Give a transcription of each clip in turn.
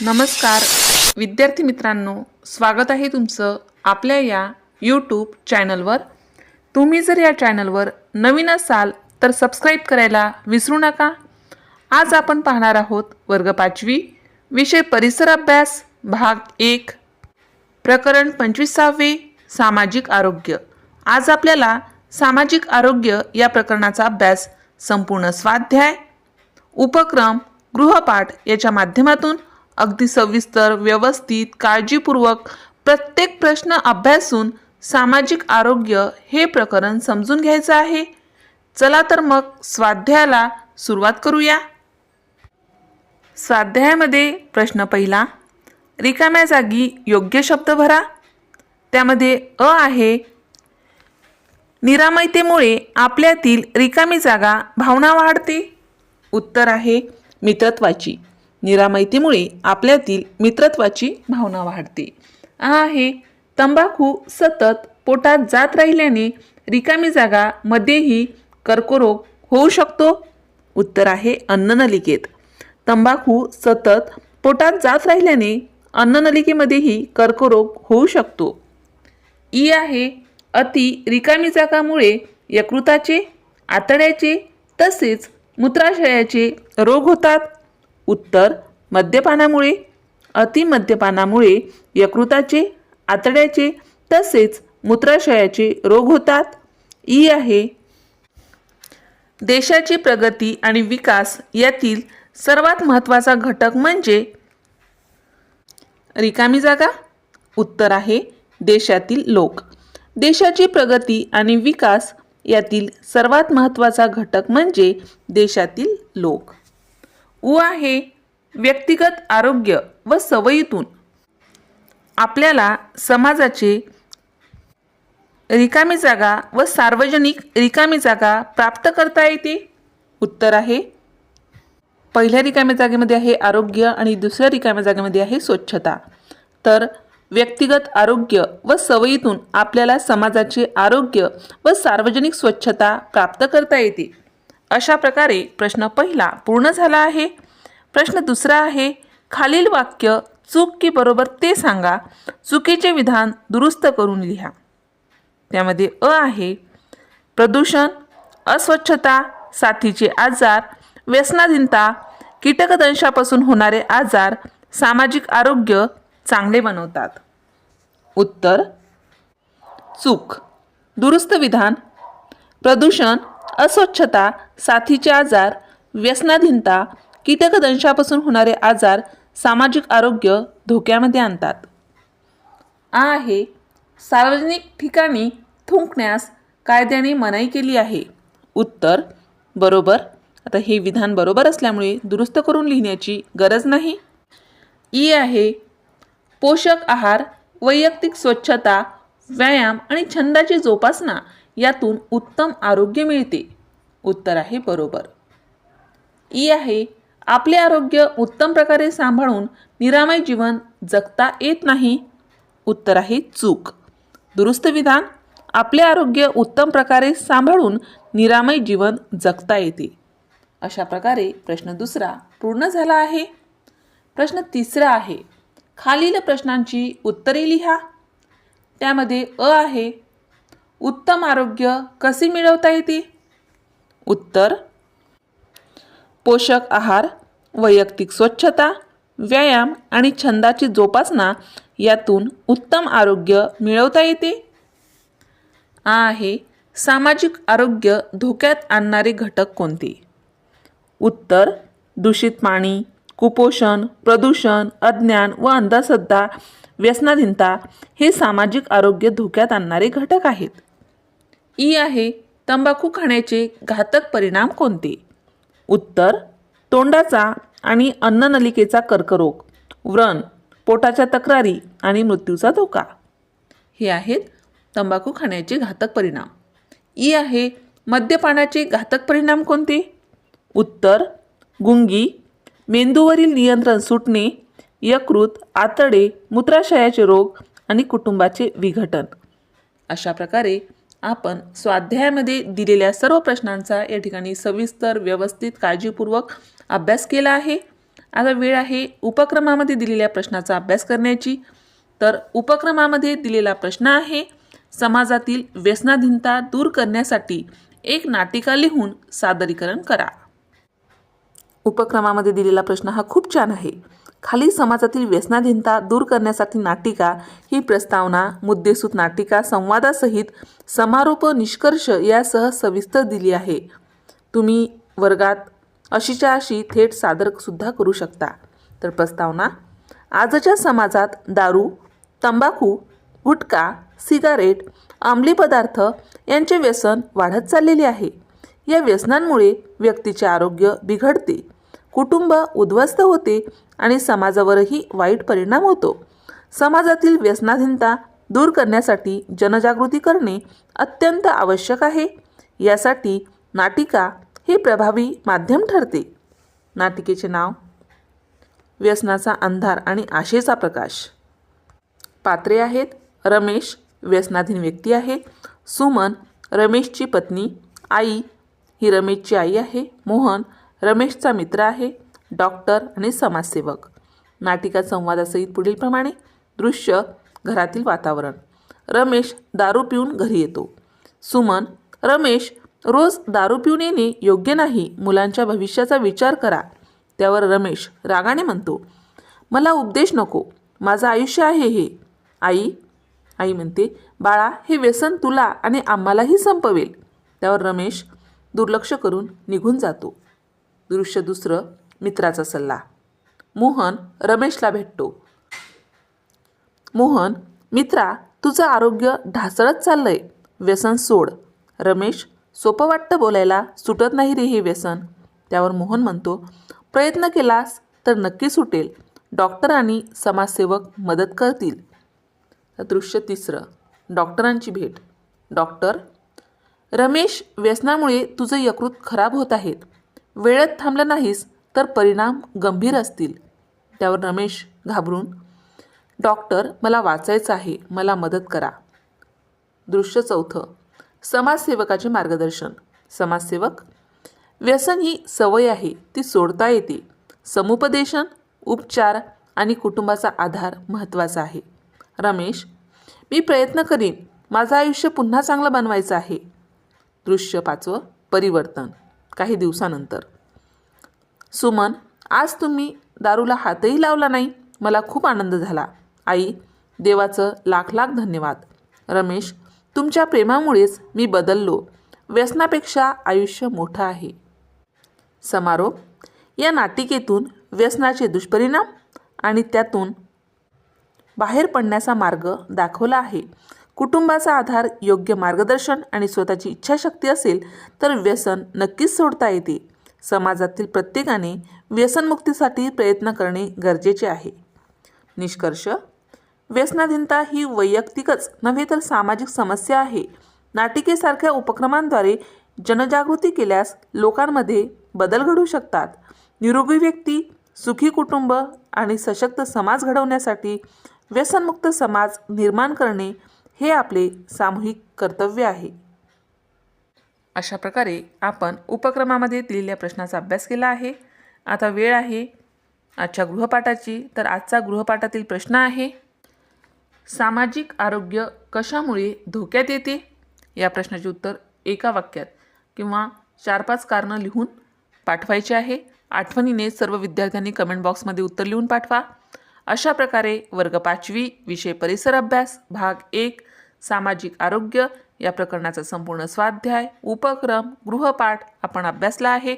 नमस्कार. विद्यार्थी मित्रांनो स्वागत आहे तुमचं आपल्या या यूट्यूब चॅनलवर तुम्ही जर या चॅनलवर नवीन असाल तर सबस्क्राईब करायला विसरू नका. आज आपण पाहणार आहोत वर्ग पाचवी विषय परिसर अभ्यास भाग एक. प्रकरण पंचवीसावे सामाजिक आरोग्य. आज आपल्याला सामाजिक आरोग्य या प्रकरणाचा अभ्यास संपूर्ण स्वाध्याय उपक्रम गृहपाठ याच्या माध्यमातून अगदी सविस्तर व्यवस्थित काळजीपूर्वक प्रत्येक प्रश्न अभ्यासून सामाजिक आरोग्य हे प्रकरण समजून घ्यायचं आहे. चला तर मग स्वाध्यायाला सुरुवात करूया. स्वाध्यायामध्ये प्रश्न पहिला रिकाम्या जागी योग्य शब्द भरा. त्यामध्ये अ आहे निरामयतेमुळे आपल्यातील रिकामी जागा भावना वाढते. उत्तर आहे मित्रत्वाची. निरामयतेमुळे आपल्यातील मित्रत्वाची भावना वाढते. आहे तंबाखू सतत पोटात जात राहिल्याने रिकामी जागा मध्येही कर्करोग होऊ शकतो. उत्तर आहे अन्ननलिकेत. तंबाखू सतत पोटात जात राहिल्याने अन्ननलिकेमध्येही कर्करोग होऊ शकतो. ई आहे अति रिकामी जागामुळे यकृताचे आतड्याचे तसेच मूत्राशयाचे रोग होतात. उत्तर मद्यपानामुळे अति मद्यपानामुळे यकृताचे आतड्याचे तसेच मूत्राशयाचे रोग होतात. ई आहे देशाची प्रगती आणि विकास यातील सर्वात महत्त्वाचा घटक म्हणजे रिकामी जागा? उत्तर आहे देशातील लोक. देशाची प्रगती आणि विकास यातील सर्वात महत्त्वाचा घटक म्हणजे देशातील लोक. उ आहे व्यक्तिगत आरोग्य व सवयीतून. आपल्याला समाजाचे रिकामी जागा व सार्वजनिक रिकामी जागा प्राप्त करता येते? उत्तर आहे. पहिल्या रिकाम्या जागेमध्ये आहे आरोग्य आणि दुसऱ्या रिकाम्या जागेमध्ये आहे स्वच्छता. तर व्यक्तिगत आरोग्य व सवयीतून आपल्याला समाजाचे आरोग्य व सार्वजनिक स्वच्छता प्राप्त करता येते. अशा प्रकारे प्रश्न पहिला पूर्ण झाला आहे. प्रश्न दुसरा आहे खालील वाक्य चूक की बरोबर ते सांगा. चुकीचे विधान दुरुस्त करून लिहा. त्यामध्ये अ आहे प्रदूषण अस्वच्छता साथीचे आजार व्यसनाधीनता कीटकदंशापासून होणारे आजार सामाजिक आरोग्य चांगले बनवतात. उत्तर चूक. दुरुस्त विधान प्रदूषण अस्वच्छता साथीचे आजार व्यसनाधीनता कीटकदंशापासून होणारे आजार सामाजिक आरोग्य धोक्यामध्ये आणतात. आ आहे सार्वजनिक ठिकाणी थुंकण्यास कायद्याने मनाई केली आहे. उत्तर बरोबर. आता हे विधान बरोबर असल्यामुळे दुरुस्त करून लिहिण्याची गरज नाही. ई आहे पोषक आहार वैयक्तिक स्वच्छता व्यायाम आणि छंदाची जोपासना यातून उत्तम आरोग्य मिळते. उत्तर आहे बरोबर. ई आहे आपले आरोग्य उत्तम प्रकारे सांभाळून निरामय जीवन जगता येत नाही. उत्तर आहे चूक. दुरुस्त विधान आपले आरोग्य उत्तम प्रकारे सांभाळून निरामय जीवन जगता येते. अशा प्रकारे प्रश्न दुसरा पूर्ण झाला आहे. प्रश्न तिसरा आहे. खालील प्रश्नांची उत्तरे लिहा. त्यामध्ये अ आहे उत्तम आरोग्य कसे मिळवता येते उत्तर पोषक आहार वैयक्तिक स्वच्छता व्यायाम आणि छंदाची जोपासना यातून उत्तम आरोग्य मिळवता येते. आ आहे सामाजिक आरोग्य धोक्यात आणणारे घटक कोणते? उत्तर दूषित पाणी कुपोषण प्रदूषण अज्ञान व अंधश्रद्धा व्यसनाधीनता हे सामाजिक आरोग्य धोक्यात आणणारे घटक आहेत. ई आहे तंबाखू खाण्याचे घातक परिणाम कोणते? उत्तर तोंडाचा आणि अन्ननलिकेचा कर्करोग व्रण पोटाच्या तक्रारी आणि मृत्यूचा धोका. हे आहेत तंबाखू खाण्याचे घातक परिणाम. ई आहे मद्यपानाचे घातक परिणाम कोणते? उत्तर गुंगी मेंदूवरील नियंत्रण सुटणे यकृत आतडे मूत्राशयाचे रोग आणि कुटुंबाचे विघटन. अशा प्रकारे आपण स्वाध्यायामध्ये दिलेल्या सर्व प्रश्नांचा या ठिकाणी सविस्तर व्यवस्थित काळजीपूर्वक अभ्यास केला आहे. आता वेळ आहे उपक्रमामध्ये दिलेल्या प्रश्नाचा अभ्यास करण्याची. तर उपक्रमामध्ये दिलेला प्रश्न आहे समाजातील व्यसनाधीनता दूर करण्यासाठी एक नाटिका लिहून सादरीकरण करा. उपक्रमामध्ये दिलेला प्रश्न हा खूप छान आहे. खाली समाजातील व्यसनाधीनता दूर करण्यासाठी नाटिका ही प्रस्तावना मुद्देसूत नाटिका संवादासहित समारोप निष्कर्ष यासह सविस्तर दिली आहे. तुम्ही वर्गात अशीच्या अशी थेट सादरसुद्धा करू शकता. तर प्रस्तावना आजच्या समाजात दारू तंबाखू गुटखा सिगारेट अंमली पदार्थ यांचे व्यसन वाढत चाललेले आहे. या व्यसनांमुळे व्यक्तीचे आरोग्य बिघडते. कुटुंब उद्ध्वस्त होते आणि समाजावरही वाईट परिणाम होतो. समाजातील व्यसनाधीनता दूर करण्यासाठी जनजागृती करणे अत्यंत आवश्यक आहे. यासाठी नाटिका हे प्रभावी माध्यम ठरते. नाटिकेचे नाव व्यसनाचा अंधार आणि आशेचा प्रकाश. पात्रे आहेत रमेश व्यसनाधीन व्यक्ती आहे. सुमन रमेशची पत्नी आई ही रमेशची आई आहे. मोहन रमेशचा मित्र आहे डॉक्टर आणि समाजसेवक. नाटिका संवादासहित पुढीलप्रमाणे दृश्य घरातील वातावरण. रमेश दारू पिऊन घरी येतो. सुमन रमेश रोज दारू पिऊन येणे योग्य नाही. मुलांच्या भविष्याचा विचार करा. त्यावर रमेश रागाने म्हणतो मला उपदेश नको. माझं आयुष्य आहे हे. आई आई म्हणते बाळा हे व्यसन तुला आणि आम्हालाही संपवेल. त्यावर रमेश दुर्लक्ष करून निघून जातो. दृश्य दुसरं मित्राचा सल्ला. मोहन रमेशला भेटतो. मोहन मित्रा तुझं आरोग्य ढासळत चाललंय. व्यसन सोड. रमेश सोपं वाटतं बोलायला सुटत नाही रे हे व्यसन. त्यावर मोहन म्हणतो प्रयत्न केलास तर नक्की सुटेल. डॉक्टर आणि समाजसेवक मदत करतील. दृश्य तिसरं. डॉक्टरांची भेट. डॉक्टर रमेश व्यसनामुळे तुझं यकृत खराब होत आहेत वेळेत थांबलं नाहीस तर परिणाम गंभीर असतील. त्यावर रमेश घाबरून डॉक्टर मला वाचायचं आहे मला मदत करा. दृश्य चौथं समाजसेवकाचे मार्गदर्शन. समाजसेवक व्यसन ही सवय आहे ती सोडता येते. समुपदेशन उपचार आणि कुटुंबाचा आधार महत्त्वाचा आहे. रमेश मी प्रयत्न करीन माझं आयुष्य पुन्हा चांगलं बनवायचं आहे. दृश्य पाचवं परिवर्तन. काही दिवसानंतर. सुमन आज तुम्ही दारूला हातही लावला नाही. मला खूप आनंद झाला. आई देवाचं लाख लाख धन्यवाद. रमेश तुमच्या प्रेमामुळेच मी बदललो. व्यसनापेक्षा आयुष्य मोठं आहे. समारोप. या नाटिकेतून व्यसनाचे दुष्परिणाम आणि त्यातून बाहेर पडण्याचा मार्ग दाखवला आहे. कुटुंबाचा आधार योग्य मार्गदर्शन आणि स्वतःची इच्छाशक्ती असेल तर व्यसन नक्कीच सोडता येते. समाजातील प्रत्येकाने व्यसनमुक्तीसाठी प्रयत्न करणे गरजेचे आहे. निष्कर्ष व्यसनाधीनता ही वैयक्तिकच नव्हे तर सामाजिक समस्या आहे. नाटिकेसारख्या उपक्रमांद्वारे जनजागृती केल्यास लोकांमध्ये बदल घडू शकतात. निरोगी व्यक्ती सुखी कुटुंब आणि सशक्त समाज घडवण्यासाठी व्यसनमुक्त समाज निर्माण करणे हे आपले सामूहिक कर्तव्य आहे. अशा प्रकारे आपण उपक्रमामध्ये दिलेल्या प्रश्नाचा अभ्यास केला आहे. आता वेळ आहे. आजच्या गृहपाठाची तर आजचा गृहपाठातील प्रश्न आहे सामाजिक आरोग्य कशामुळे धोक्यात येते? या प्रश्नाचे उत्तर एका वाक्यात किंवा चार पाच कारणं लिहून पाठवायचे आहे. आठवणीने सर्व विद्यार्थ्यांनी कमेंट बॉक्समध्ये उत्तर लिहून पाठवा. अशा प्रकारे वर्ग पाचवी विषय परिसर अभ्यास भाग एक सामाजिक आरोग्य या प्रकरणाचा संपूर्ण स्वाध्याय उपक्रम गृहपाठ आपण अभ्यासला आहे.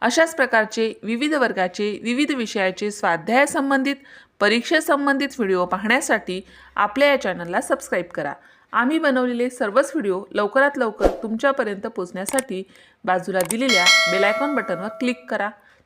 अशाच प्रकारचे विविध वर्गाचे विविध विषयाचे स्वाध्यायासंबंधित परीक्षेसंबंधित व्हिडिओ पाहण्यासाठी आपल्या या चॅनलला सबस्क्राईब करा. आम्ही बनवलेले सर्वच व्हिडिओ लवकरात लवकर तुमच्यापर्यंत पोचण्यासाठी बाजूला दिलेल्या बेलायकॉन बटनवर क्लिक करा.